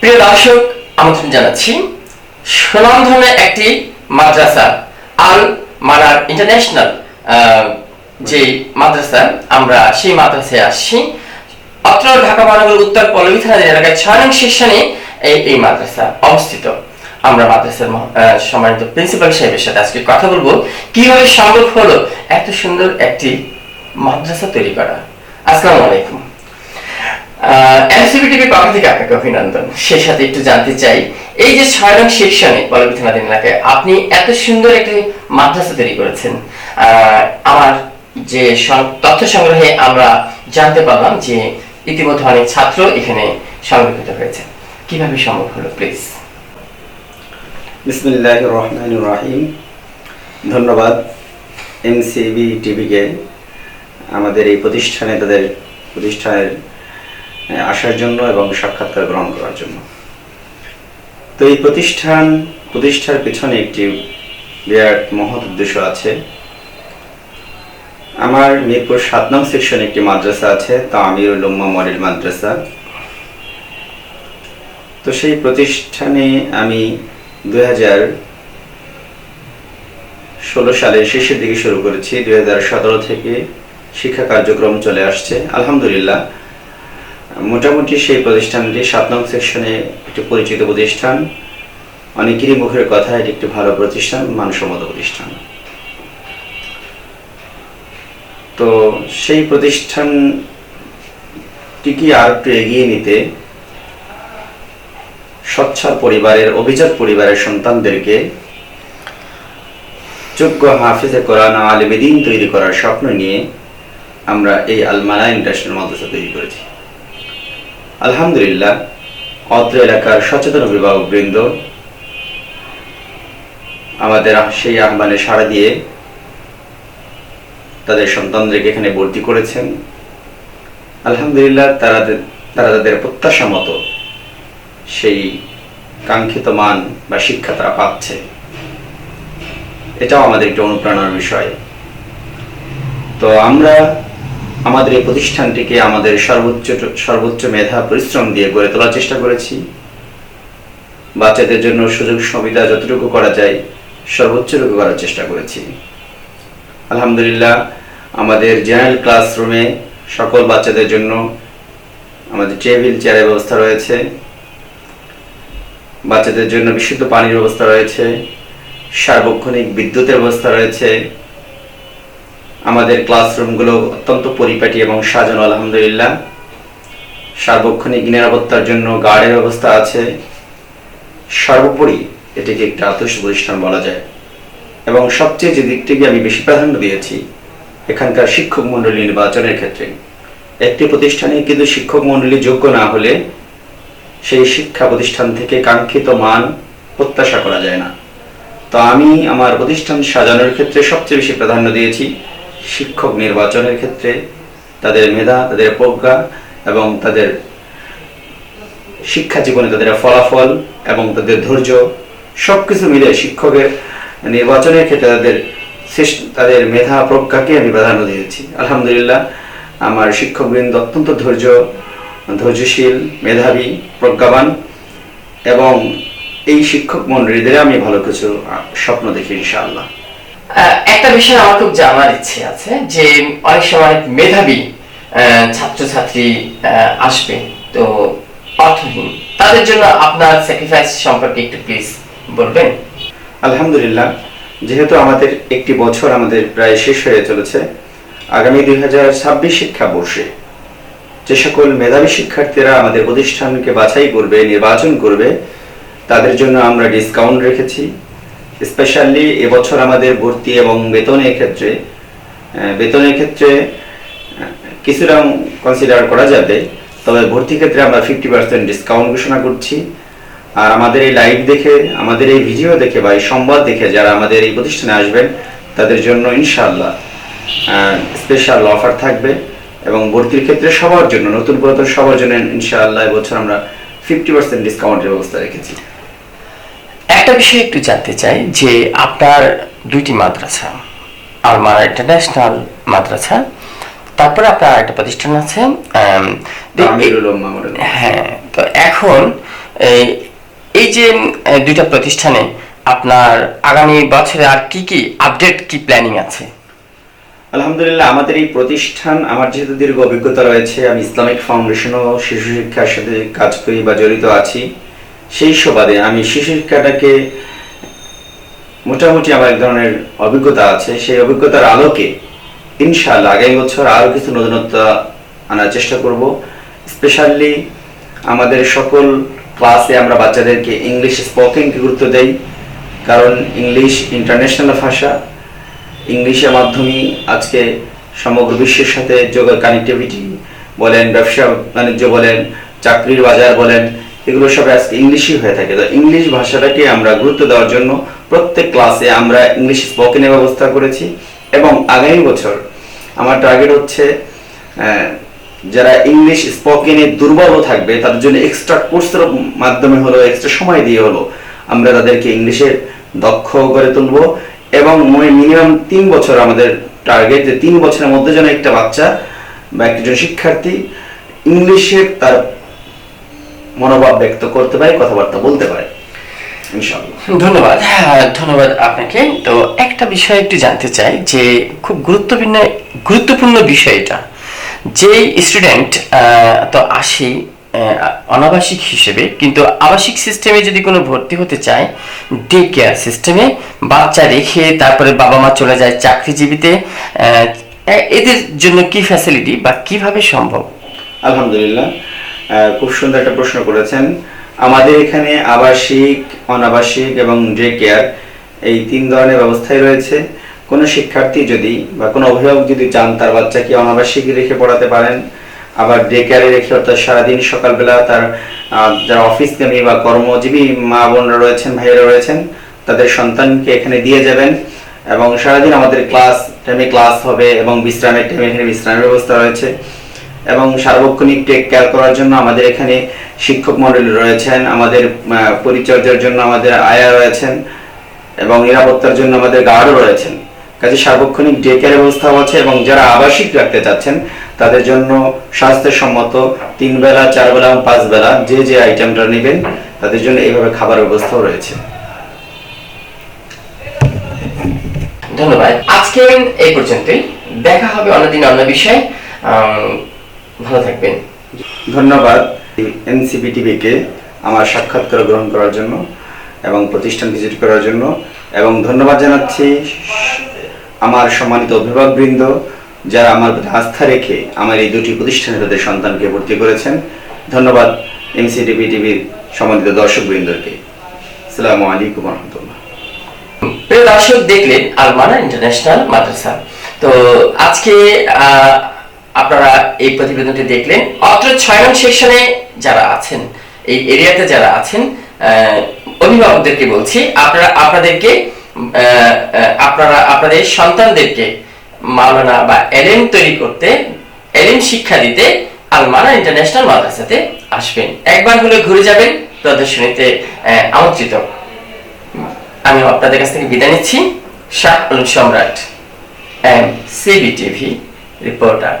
প্রিয় দর্শক, আমন্ত্রণ জানাচ্ছি সুনামধন্য একটি মাদ্রাসা, আল মানার ইন্টারন্যাশনাল যে মাদ্রাসা, আমরা সেই মাদ্রাসায় আসছি। অত্র ঢাকা মহানগর উত্তর পল্লবী থানার এলাকায় ছয় নং সেকশনে এই এই মাদ্রাসা অবস্থিত। আমরা মাদ্রাসার সম্মানিত প্রিন্সিপাল সাহেবের সাথে আজকে কথা বলব। কীভাবে সম্ভব হলো এত সুন্দর একটি মাদ্রাসা তৈরি করা? আসসালামু আলাইকুম। এনসিবি টিভির পক্ষ থেকে আপনাকে অভিনন্দন। সেই সাথে একটু জানতে চাই, এই যে ছয় নং সেকশনে পল্লবী থানাধীন এলাকায় আপনি এত সুন্দর একটি মাদ্রাসা তৈরি করেছেন। আমার যে সং- তথ্য সংগ্রহে আমরা জানতে পারলাম যে ইতিমধ্যে অনেক ছাত্র এখানে সংরক্ষিত হয়েছে। কীভাবে সম্ভব হলো, প্লিজ? বিসমিল্লাহ রহমান রাহিম। ধন্যবাদ এমসিবি টিভিকে আমাদের এই প্রতিষ্ঠানে তাদের প্রতিষ্ঠানের আসার জন্য এবং সাক্ষাৎকার গ্রহণ করার জন্য। তো এই প্রতিষ্ঠান, প্রতিষ্ঠার পেছনে একটি বিরাট মহৎ উদ্দেশ্য আছে। আমার মিরপুর সাত নং সেকশনে একটি মাদ্রাসা আছে, তা আমিরুল উম্মা মডেল মাদ্রাসা। তো সেই প্রতিষ্ঠানে আমি দুই ষোলো সালের শেষের দিকে শুরু করেছি। দুই হাজার সতেরো থেকে শিক্ষা কার্যক্রম চলে আসছে। আলহামদুলিল্লাহ। মোটামুটি সেই প্রতিষ্ঠানটি সাত নং সেকশনে একটি পরিচিত প্রতিষ্ঠান। অনেকেরই মুখের কথা, এটি একটি ভালো প্রতিষ্ঠান, মানসম্মত প্রতিষ্ঠান। তো সেই প্রতিষ্ঠানটিকে আর একটু এগিয়ে নিতে সচ্ছল পরিবারের, অভিজাত পরিবারের সন্তানদেরকে যোগ্য হাফিজে কোরআন আলিমেদিন তৈরি করার স্বপ্ন নিয়ে আমরা এই আলমানা ইন্টারন্যাশনাল মাদ্রাসা তৈরি করেছি। আলহামদুলিল্লাহ, অত্র এলাকার সচেতন অভিভাবক বৃন্দ, আমাদের সেই আহ্বানে সাড়া দিয়ে তাদের সন্তানদেরকে এখানে ভর্তি করেছেন। আলহামদুলিল্লাহ, তারা তারা তাদের প্রত্যাশা মতো সেই কাঙ্ক্ষিত মান বা শিক্ষা তারা পাচ্ছে। এটাও আমাদের একটি অনুপ্রেরণার বিষয়। তো আমরা আমাদের এই প্রতিষ্ঠানটিকে আমাদের সর্বোচ্চ সর্বোচ্চ মেধা, পরিশ্রম দিয়ে গড়ে তোলার চেষ্টা করেছি। বাচ্চাদের জন্য সুযোগ সুবিধা যতটুকু করা যায়, সর্বোচ্চটুকু করার চেষ্টা করেছি। আলহামদুলিল্লাহ, আমাদের জেনারেল ক্লাসরুমে সকল বাচ্চাদের জন্য আমাদের টেবিল, চেয়ারের ব্যবস্থা রয়েছে। বাচ্চাদের জন্য বিশুদ্ধ পানির ব্যবস্থা রয়েছে। সার্বক্ষণিক বিদ্যুতের ব্যবস্থা রয়েছে। আমাদের ক্লাসরুমগুলো অত্যন্ত পরিপাটি এবং সাজানো, আলহামদুলিল্লাহ। সার্বক্ষণিক নিরাপত্তার জন্য গার্ডের ব্যবস্থা আছে। সর্বোপরি এটিকে একটি আদর্শ প্রতিষ্ঠান বলা যায়। এবং সবচেয়ে যে দিকটিকে আমি বেশি প্রাধান্য দিয়েছি, এখানকার শিক্ষক মণ্ডলী নির্বাচনের ক্ষেত্রে। একটি প্রতিষ্ঠানে কিন্তু শিক্ষক মণ্ডলী যোগ্য না হলে সেই শিক্ষা প্রতিষ্ঠান থেকে কাঙ্ক্ষিত মান প্রত্যাশা করা যায় না। তো আমি আমার প্রতিষ্ঠান সাজানোর ক্ষেত্রে সবচেয়ে বেশি প্রাধান্য দিয়েছি। শিক্ষক নির্বাচনের ক্ষেত্রে তাদের মেধা, তাদের প্রজ্ঞা এবং তাদের শিক্ষা জীবনে তাদের ফলাফল এবং তাদের ধৈর্য সবকিছু মিলে শিক্ষকের নির্বাচনের ক্ষেত্রে তাদের তাদের মেধা, প্রজ্ঞাকে আমি প্রাধান্য দিয়েছি। আলহামদুলিল্লাহ, আমার শিক্ষকবৃন্দ অত্যন্ত ধৈর্য, ধৈর্যশীল, মেধাবী, প্রজ্ঞাবান এবং এই শিক্ষক মন্ডলীদের আমি ভালো কিছু স্বপ্ন দেখি, ইনশাআল্লাহ। একটা বিষয় আমার খুব জানার ইচ্ছে আছে যে অনেক সময় অনেক মেধাবী ছাত্রছাত্রী আসবে। তো অর্থহীন তাদের জন্য আপনার স্যাক্রিফাইস সম্পর্কে একটু প্লিজ বলবেন। আলহামদুলিল্লাহ, যেহেতু আমাদের একটি বছর আমাদের প্রায় শেষ হয়ে চলেছে, আগামী দুই হাজার ছাব্বিশ শিক্ষাবর্ষে যে সকল মেধাবী শিক্ষার্থীরা আমাদের প্রতিষ্ঠানকে বাছাই করবে, নির্বাচন করবে, তাদের জন্য আমরা ডিসকাউন্ট রেখেছি। স্পেশালি এবছর আমাদের ভর্তি এবং বেতনের ক্ষেত্রে বেতনের ক্ষেত্রে কিছুটা কনসিডার করা যাবে। তবে ভর্তি ক্ষেত্রে আমরা ফিফটি পার্সেন্ট ডিসকাউন্ট ঘোষণা করছি। আর আমাদের এই লাইভ দেখে, আমাদের এই ভিডিও দেখে বা এই সংবাদ দেখে যারা আমাদের এই প্রতিষ্ঠানে আসবেন, তাদের জন্য ইনশাআল্লাহ স্পেশাল অফার থাকবে। এবং ভর্তির ক্ষেত্রে সবার জন্য, নতুন পুরাতন সবার জন্য ইনশাআল্লাহ এবছর আমরা ফিফটি পার্সেন্ট ডিসকাউন্টের ব্যবস্থা রেখেছি। একটা বিষয় একটু জানতে চাই যে আপনার দুইটি মাদ্রাসা আলমারা ইন্টারন্যাশনাল মাদ্রাসা তারপরে আপনার একটা প্রতিষ্ঠান আছে হ্যাঁ তো এখন এই এই যে দুইটা প্রতিষ্ঠানে আপনার আগামী বছরে আর কি কি আপডেট কি প্ল্যানিং আছে? আলহামদুলিল্লাহ আমাদের এই প্রতিষ্ঠান আমার যেহেতু দীর্ঘ অভিজ্ঞতা রয়েছে আমি ইসলামিক ফাউন্ডেশন ও শিশু শিক্ষার সাথে কাজ করি বা জড়িত আছি। সেই সুবাদে আমি শিশু শিক্ষাটাকে মোটামুটি আমার এক ধরনের অভিজ্ঞতা আছে। সেই অভিজ্ঞতার আলোকে ইনশাআল্লাহ আগামী বছর আরও কিছু নতুনত্ব আনার চেষ্টা করব। স্পেশালি আমাদের সকল ক্লাসে আমরা বাচ্চাদেরকে ইংলিশ স্পোকেনকে গুরুত্ব দেই, কারণ ইংলিশ ইন্টারন্যাশনাল ভাষা। ইংলিশের মাধ্যমেই আজকে সমগ্র বিশ্বের সাথে যোগ কানেক্টিভিটি বলেন ব্যবসা বাণিজ্য বলেন, চাকরির বাজার বলেন এগুলো সব আজকে ইংলিশই হয়ে থাকে। তো ইংলিশ ভাষাটাকে আমরা গুরুত্ব দেওয়ার জন্য প্রত্যেক ক্লাসে আমরা ইংলিশ স্পোকেনের ব্যবস্থা করেছি এবং আগামী বছর আমার টার্গেট হচ্ছে যারা ইংলিশ স্পোকেনে দুর্বল থাকবে, তাদের জন্য এক্সট্রা কোর্সের মাধ্যমে হলো এক্সট্রা সময় দিয়ে হলো, আমরা তাদেরকে ইংলিশের দক্ষ করে তুলবো এবং মিনিমাম তিন বছর আমাদের টার্গেট যে তিন বছরের মধ্যে যেন একটা বাচ্চা বা একজন শিক্ষার্থী ইংলিশে তার মনোভাব ব্যক্ত করতে পারে কথাবার্তা বলতে পারে। ধন্যবাদ। হ্যাঁ, ধন্যবাদ আপনাকে। তো একটা বিষয় একটু জানতে চাই যে খুব গুরুত্বপূর্ণ গুরুত্বপূর্ণ বিষয় এটা। যে স্টুডেন্ট তো আসি অনাবাসিক হিসেবে কিন্তু আবাসিক সিস্টেমে যদি কোনো ভর্তি হতে চায় ডে কেয়ার সিস্টেমে বাচ্চা রেখে তারপরে বাবা মা চলে যায় চাকরিজীবীতে এদের জন্য কি ফ্যাসিলিটি বা কীভাবে সম্ভব? আলহামদুলিল্লাহ। খুব সুন্দর একটা প্রশ্ন করেছেন। আমাদের এখানে আবাসিক, অনাবাসিক এবং ডে কেয়ার এই তিন ধরনের ব্যবস্থাই রয়েছে। কোনো শিক্ষার্থী যদি বা কোনো অভিভাবক যদি চান তার বাচ্চাকে অনাবাসিক রেখে পড়াতে পারেন, আবার ডে কেয়ারে রেখে অর্থাৎ সারাদিন সকালবেলা তার যারা অফিসগামী বা কর্মজীবী মা বোনরা রয়েছেন, ভাইয়েরা রয়েছেন, তাদের সন্তানকে এখানে দিয়ে যাবেন এবং সারাদিন আমাদের ক্লাস টাইমে ক্লাস হবে এবং বিশ্রামের টাইমে এখানে বিশ্রামের ব্যবস্থা রয়েছে। এবং সার্বক্ষণিক টেক কেয়ার করার জন্য আমাদের এখানে শিক্ষক মণ্ডলী রয়েছেন, আমাদের পরিচর্যার জন্য আমাদের আয়া রয়েছেন এবং নিরাপত্তার জন্য আমাদের গার্ডও রয়েছেন। কাজে সার্বক্ষণিক ডে কেয়ার ব্যবস্থাও আছে এবং যারা আবাসিক রাখতে চাচ্ছেন, তাদের জন্য স্বাস্থ্যসম্মত তিন বেলা চার বেলা এবং পাঁচ বেলা যে যে আইটেমটা নেবেন, তাদের জন্য এইভাবে খাবার ব্যবস্থাও রয়েছে। ধন্যবাদ। আজকে এই পর্যন্তই। দেখা হবে অন্যদিন অন্য বিষয়ে। ভালো থাকবেন। ধন্যবাদ এনসিপিটিভিকে আমার সাক্ষাৎকার গ্রহণ করার জন্য এবং প্রতিষ্ঠান ভিজিট করার জন্য এবং ধন্যবাদ জানাচ্ছি আমার সম্মানিত অভিভাবকবৃন্দ যারা আমার প্রতি আস্থা রেখে আমার এই দুটি প্রতিষ্ঠানে তাদের সন্তানকে ভর্তি করেছেন। ধন্যবাদ এমসিটিভি টিভির সম্মানিত দর্শকবৃন্দকে। আসসালামু আলাইকুম রহমতুল্লাহ। প্রিয় দর্শক দেখলেন আলমানা ইন্টারন্যাশনাল মাদ্রাসা। তো আজকে আপনারা এই প্রতিবেদনটি দেখলেন। অত্র ছয় নং সেকশনে যারা আছেন, এই এরিয়াতে যারা আছেন অভিভাবকদেরকে বলছি, আপনারা, আপনাদেরকে আপনারা, আপনাদের সন্তানদেরকে মাওলানা বা এলএম তৈরি করতে এলএম শিক্ষা দিতে আলমানা ইন্টারন্যাশনাল মাদ্রাসাতে আসবেন। একবার হলে ঘুরে যাবেন, প্রদর্শনীতে আমন্ত্রিত। আমি আপনাদের কাছ থেকে বিদায় নিচ্ছি। শাহ সম্রাট অ্যান্ড সিবিটিভি রিপোর্টার।